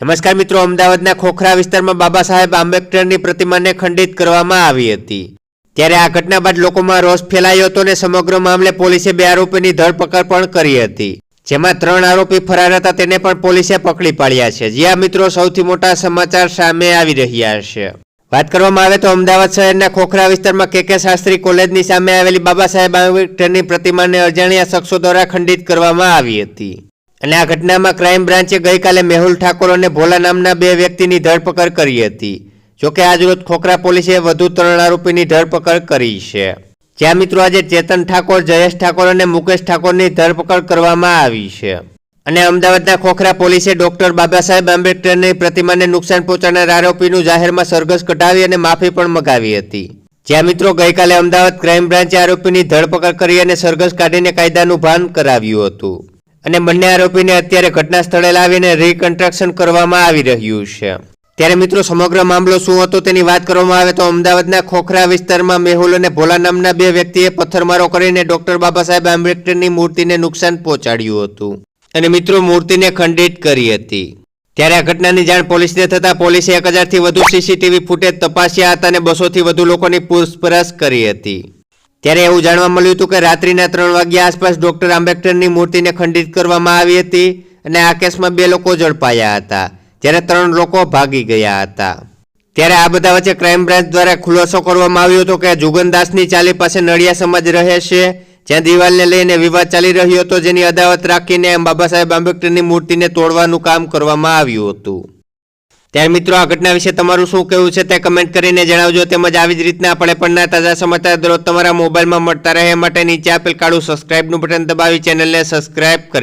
નમસ્કાર મિત્રો, અમદાવાદના ખોખરા વિસ્તારમાં બાબા સાહેબ આંબેડકરની પ્રતિમાને ખંડિત કરવામાં આવી હતી. ત્યારે આ ઘટના બાદ લોકોમાં રોષ ફેલાયો હતો અને સમગ્ર મામલે પોલીસે બે આરોપીની ધરપકડ પણ કરી હતી. જેમાં ત્રણ આરોપી ફરાર હતા, તેને પણ પોલીસે પકડી પાડ્યા છે. જ્યાં મિત્રો, સૌથી મોટા સમાચાર સામે આવી રહ્યા છે. વાત કરવામાં આવે તો અમદાવાદ શહેરના ખોખરા વિસ્તારમાં કે કે શાસ્ત્રી કોલેજની સામે આવેલી બાબા સાહેબ આંબેડકરની પ્રતિમાને અજાણ્યા શખ્સો દ્વારા ખંડિત કરવામાં આવી હતી. અને આ ઘટનામાં ક્રાઇમ બ્રાન્ચે ગઈકાલે મેહુલ ઠાકોર અને ભોલા નામના બે વ્યક્તિની ધરપકડ કરી હતી. જોકે આજરોજ ખોખરા પોલીસે વધુ ત્રણ આરોપીની ધરપકડ કરી છે. જ્યાં મિત્રો આજે ચેતન ઠાકોર, જયેશ ઠાકોર અને મુકેશ ઠાકોરની ધરપકડ કરવામાં આવી છે. અને અમદાવાદના ખોખરા પોલીસે ડોક્ટર બાબા સાહેબ આંબેડકરની પ્રતિમાને નુકસાન પહોંચાડનાર આરોપીનું જાહેરમાં સરઘસ કઢાવી અને માફી પણ મગાવી હતી. જ્યાં મિત્રો ગઈકાલે અમદાવાદ ક્રાઇમ બ્રાન્ચે આરોપીની ધરપકડ કરી અને સરઘસ કાઢીને કાયદાનું ભાન કરાવ્યું હતું. અને બંને આરોપીને અત્યારે ઘટના સ્થળે લાવીને રીકન્સ્ટ્રક્શન કરવામાં આવી રહ્યું છે. ત્યારે મિત્રો, સમગ્ર મામલો શું હતો તેની વાત કરવામાં આવે તો અમદાવાદના ખોખરા વિસ્તારમાં મેહુલ અને ભોલા નામના બે વ્યક્તિએ પથ્થરમારો કરીને ડોક્ટર બાબા સાહેબ આંબેડકરની મૂર્તિને નુકસાન પહોંચાડ્યું હતું. અને મિત્રો, મૂર્તિને ખંડિત કરી હતી. ત્યારે આ ઘટનાની જાણ પોલીસને થતાં પોલીસે એક હજારથી વધુ સીસીટીવી ફૂટેજ તપાસ્યા હતા અને બસોથી વધુ લોકોની પૂછપરછ કરી હતી. ત્યારે એવું જાણવા મળ્યું હતું કે રાત્રિના ત્રણ વાગ્યા આસપાસ ડોક્ટર આંબેડકરની મૂર્તિને ખંડિત કરવામાં આવી હતી અને આ કેસમાં બે લોકો ઝડપાયા હતા, જ્યારે ત્રણ લોકો ભાગી ગયા હતા. ત્યારે આ બધા વચ્ચે ક્રાઇમ બ્રાન્ચ દ્વારા ખુલાસો કરવામાં આવ્યો હતો કે જુગનદાસની ચાલી પાસે નડિયા સમાજ રહે છે જ્યાં દિવાલને લઈને વિવાદ ચાલી રહ્યો હતો, જેની અદાવત રાખીને બાબા સાહેબ આંબેડકરની મૂર્તિને તોડવાનું કામ કરવામાં આવ્યું હતું. ત્યારે મિત્રો, આ ઘટના વિશે તમારું શું કહેવું છે તે કમેન્ટ કરીને જણાવજો. તેમજ આવી જ રીતના આપણે પણ તાજા સમાચાર દરરોજ તમારા મોબાઈલમાં મળતા રહે માટે નીચે આપેલ કાળું સબસ્ક્રાઇબનું બટન દબાવી ચેનલને સબસ્ક્રાઇબ કરી